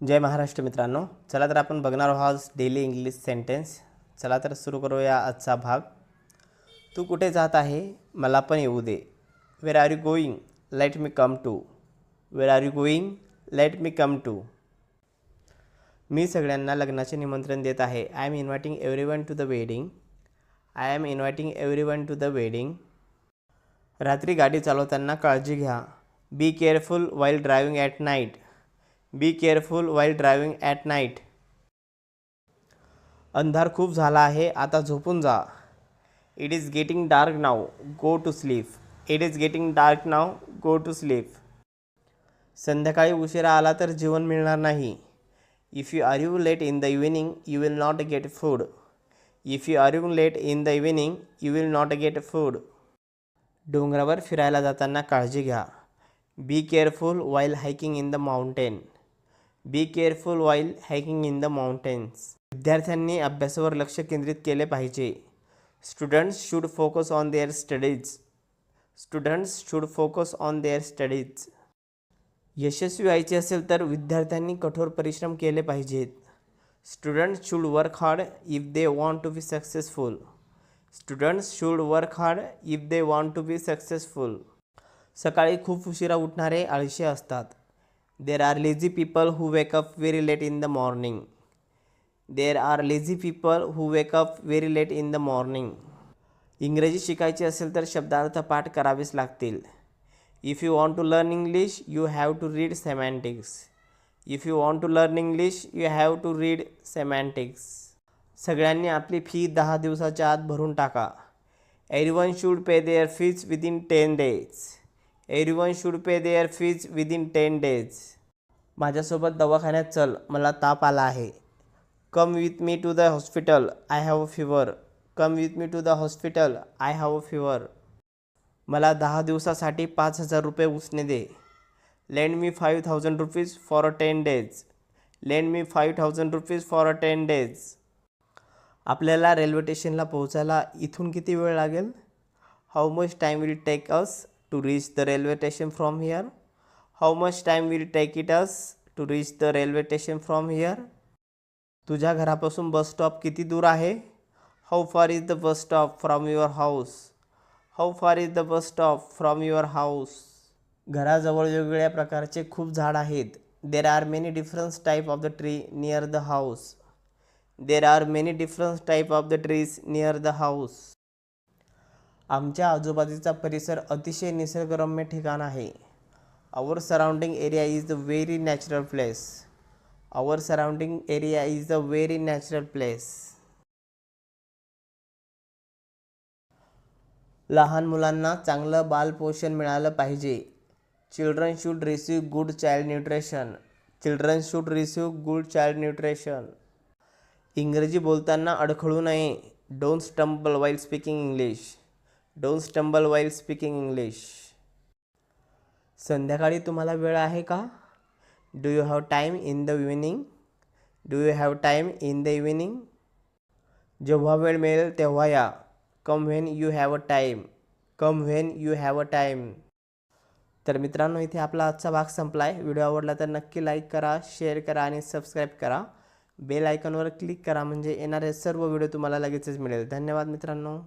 जय महाराष्ट्र मित्रांनो. चला तर आपण बघणार आहोत डेली इंग्लिश सेंटेन्स चला तर सुरू करूया आजचा भाग. तू कुठे जात आहे? मला पण येऊ दे. Where are you going let me come too where are you going let me come too मी सगळ्यांना लग्नाचे निमंत्रण देत आहे. I am inviting everyone to the wedding I am inviting everyone to the wedding रात्री गाडी चालवताना काळजी घ्या. Be careful while driving at night be careful while driving at night अंधार खूप झाला आहे आता झोपून जा. It is getting dark now go to sleep it is getting dark now go to sleep संध्याकाळी उशिरा आला तर जेवण मिळणार नाही. If you are you late in the evening you will not get food if you are you late in the evening you will not get food डोंगरावर फिरायला जाताना काळजी घ्या. Be careful while hiking in the mountain be careful while hiking in the mountains विद्यार्थ्यांनी अभ्यासावर लक्ष केंद्रित केले पाहिजे. Students should focus on their studies students should focus on their studies यशस्वी व्हायचे असेल तर विद्यार्थ्यांनी कठोर परिश्रम केले पाहिजेत. Students should work hard if they want to be successful students should work hard if they want to be successful सकाळी खूप उशिरा उठणारे आळशी असतात. There are lazy people who wake up very late in the morning there are lazy people who wake up very late in the morning इंग्रजी शिकायची असेल तर शब्दार्थ पाठ करावेच लागतील. If you want to learn English you have to read semantics if you want to learn English you have to read semantics सगळ्यांनी आपली फी दहा दिवसाच्या आत भरून टाका. Everyone should pay their fees within ten days everyone should pay their fees within ten days माझ्यासोबत दवाखान्यात चल मला ताप आला आहे. Come with me to the hospital I have a fever come with me to the hospital I have a fever मला दहा दिवसासाठी पाच हजार रुपये उसने दे. Lend me five thousand rupees for a ten days lend me five thousand rupees for a ten days आपल्याला railway स्टेशनला पोहोचायला इथून किती वेळ लागेल? How much time will take us to reach the railway station from here how much time will take it us to reach the railway station from here तुझ्या घरापासून bus stop किती दूर आहे? How far is the bus stop from your house how far is the bus stop from your house घराजवळ वेगवेगळ्या प्रकारचे खूप झाड आहेत. There are many difference type of the tree near the house there are many difference type of the trees near the house आमच्या आजूबाजूचा परिसर अतिशय निसर्गरम्य ठिकाण आहे. Our surrounding area is the very natural place our surrounding area is the very natural place लहान मुलांना चांगलं बालपोषण मिळालं पाहिजे. Children should receive good child nutrition children should receive good child nutrition इंग्रजी बोलताना अडखळू नये. Don't stumble while speaking English don't stumble while speaking English संध्याकाळी तुम्हाला वेळ आहे का? Do you have time in the evening do you have time in the evening जेव्हा वेळ मिळेल तेव्हा या. Come when you have a time come when you have a time तर मित्रांनो इथे आपला आजचा भाग संपला आहे व्हिडिओ आवडला तर नक्की लाईक करा शेअर करा आणि सबस्क्राईब करा. बेल आयकॉनवर क्लिक करा म्हणजे येणारे सर्व व्हिडिओ तुम्हाला लगेचच मिळेल. धन्यवाद मित्रांनो.